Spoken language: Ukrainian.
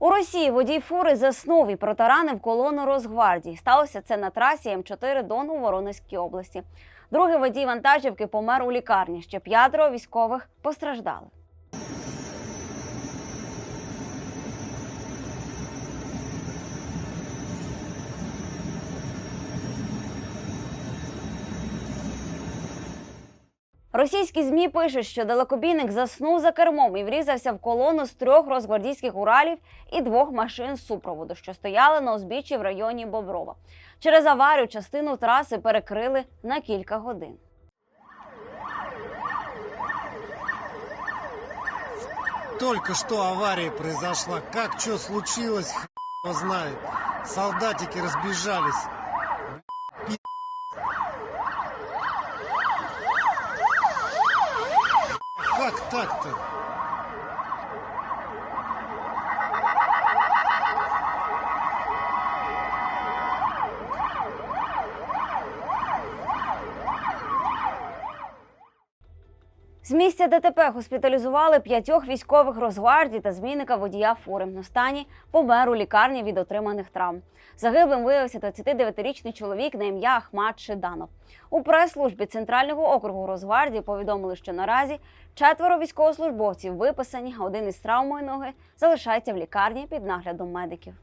У Росії водій фури заснув і протаранив колону Росгвардії. Сталося це на трасі М4 Дон у Воронезькій області. Другий водій вантажівки помер у лікарні. Ще п'ятеро військових постраждали. Російські змі пишуть, що далекобійник заснув за кермом і врізався в колону з трьох розгвардійських уралів і двох машин супроводу, що стояли на узбіччі в районі Боброва. Через аварію частину траси перекрили на кілька годин. Только что авария произошла. Как что случилось, х** его знает. Солдатики разбежались. Как так-то? З місця ДТП госпіталізували п'ятьох військових Росгвардії та змінника водія фури. На стані помер у лікарні від отриманих травм. Загиблим виявився 29-річний чоловік на ім'я Ахмат Шиданов. У прес-службі Центрального округу Росгвардії повідомили, що наразі четверо військовослужбовців виписані, один із травмою ноги залишається в лікарні під наглядом медиків.